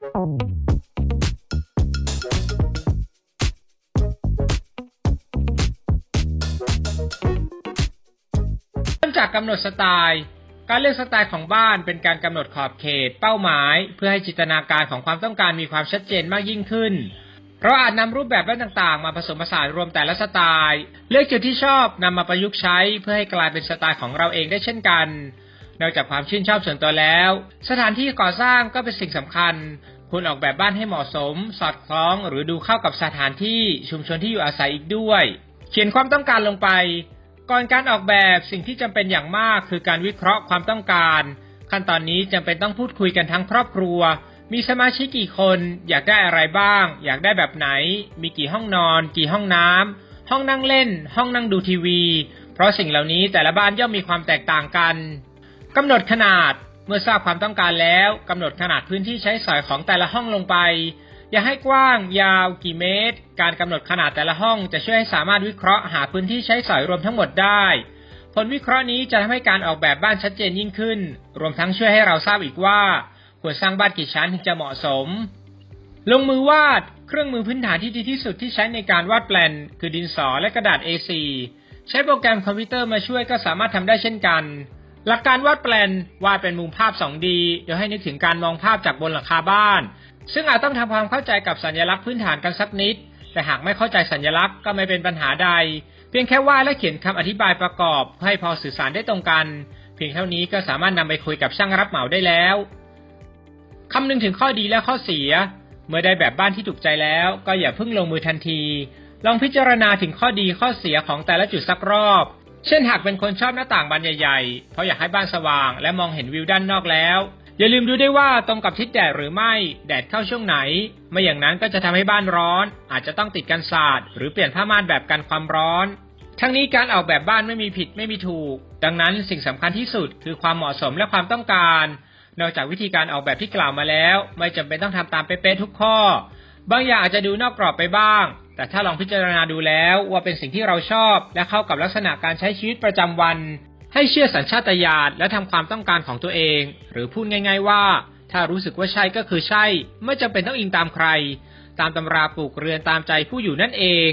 เริ่มจากกำหนดสไตล์ การเลือกสไตล์ของบ้านเป็นการกำหนดขอบเขต เป้าหมาย เพื่อให้จินตนาการของความต้องการมีความชัดเจนมากยิ่งขึ้นเราอาจนำรูปแบบแว่นต่างๆ มาผสมผสานรวมแต่ละสไตล์ เลือกจุดที่ชอบนำมาประยุกต์ใช้เพื่อให้กลายเป็นสไตล์ของเราเองได้เช่นกัน นอกจากความชื่นชอบส่วนตัวแล้ว สถานที่ก่อสร้างก็เป็นสิ่งสำคัญ คุณออกแบบบ้านให้เหมาะสม สอดคล้องหรือดูเข้ากับสถานที่ชุมชนที่อยู่อาศัยอีกด้วย เขียนความต้องการลงไป ก่อนการออกแบบสิ่งที่จำเป็นอย่างมากคือการวิเคราะห์ความต้องการ ขั้นตอนนี้จำเป็นต้องพูดคุยกันทั้งครอบครัว มีสมาชิกกี่คน อยากได้อะไรบ้าง อยากได้แบบไหน มีกี่ห้องนอน กี่ห้องน้ำห้องนั่งเล่น ห้องนั่งดูทีวี เพราะสิ่งเหล่านี้แต่ละบ้านย่อมมีความแตกต่างกัน กำหนดขนาดเมื่อทราบความต้องการแล้วกำหนดขนาดพื้นที่ใช้สอยของแต่ละห้องลงไป อย่าให้กว้างยาวกี่เมตร การกำหนดขนาดแต่ละห้องจะช่วยให้สามารถวิเคราะห์หาพื้นที่ใช้สอยรวมทั้งหมดได้ ผลวิเคราะห์นี้จะทำให้การออกแบบบ้านชัดเจนยิ่งขึ้น รวมทั้งช่วยให้เราทราบอีกว่า ควรสร้างบ้านกี่ชั้นถึงจะเหมาะสม ลงมือวาดเครื่องมือพื้นฐานที่ดีที่สุดที่ใช้ในการวาดแปลน คือดินสอและกระดาษ A4 ใช้โปรแกรมคอมพิวเตอร์มาช่วยก็สามารถทำได้เช่นกัน หลักการวาดแปลนวาดเป็นมุมภาพ 2D โดยให้นึกถึงการมองภาพจากบนหลังคาบ้าน ซึ่งอาจต้องทำความเข้าใจกับสัญลักษณ์พื้นฐานกันสักนิด แต่หากไม่เข้าใจสัญลักษณ์ก็ไม่เป็นปัญหาใด เพียงแค่วาดและเขียนคำอธิบายประกอบเพื่อให้พอสื่อสารได้ตรงกัน เพียงเท่านี้ก็สามารถนำไปคุยกับช่างรับเหมาได้แล้วคำนึงถึงข้อดีและข้อเสีย เมื่อได้แบบบ้านที่ถูกใจแล้ว ก็อย่าเพิ่งลงมือทันที ลองพิจารณาถึงข้อดีข้อเสียของแต่ละจุดสักรอบ เช่นหากเป็นคนชอบหน้าต่างบานใหญ่ๆ เพราะอยากให้บ้านสว่าง และมองเห็นวิวด้านนอกแล้ว อย่าลืมดูด้วยว่าตรงกับทิศแดดหรือไม่ แดดเข้าช่วงไหน ไม่อย่างนั้นก็จะทำให้บ้านร้อน อาจจะต้องติดกันศาสตร์ หรือเปลี่ยนผ้าม่านแบบกันความร้อน ทั้งนี้การออกแบบบ้านไม่มีผิดไม่มีถูก ดังนั้นสิ่งสำคัญที่สุดคือความเหมาะสมและความต้องการ นอกจากวิธีการออกแบบที่กล่าวมาแล้ว ไม่จำเป็นต้องทำตามเป๊ะๆทุกข้อ บางอย่างอาจจะดูนอกกรอบไปบ้าง แต่ถ้าลองพิจารณาดูแล้วว่าเป็นสิ่งที่เราชอบ และเข้ากับลักษณะการใช้ชีวิตประจำวัน ให้เชื่อสัญชาตญาณและทำความต้องการของตัวเอง หรือพูดง่าย ๆว่า ถ้ารู้สึกว่าใช่ก็คือใช่ ไม่จำเป็นต้องอิงตามใคร ตามตำราปลูกเรือนตามใจผู้อยู่นั่นเอง